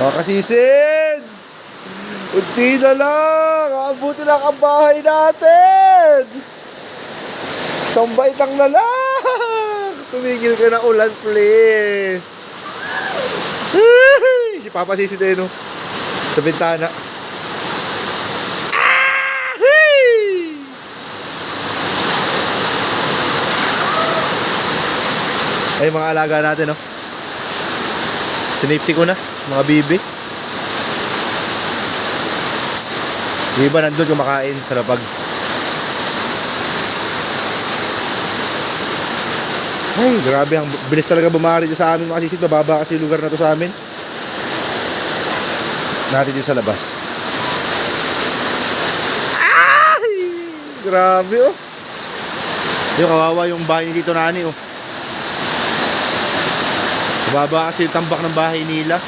Mga kasisid! Unti na lang! Aabuti lang ang bahay natin! Isang baitang na lang! Tumigil ka na ulan, please! Si Papa Sisi din, no? Sa bintana. Ah! Ay, mga alaga natin, no? Sinipti ko na, mga bibi. Yung iba nandun kumakain sa lapag. Ay, grabe. Ang bilis talaga bumari dito sa amin mga sisit. Mababa kasi lugar na to sa amin. Natin dito sa labas. Ay! Grabe oh. Yung kawawa yung bahay ni Tito Nani oh. Mababa kasi tambak ng bahay nila.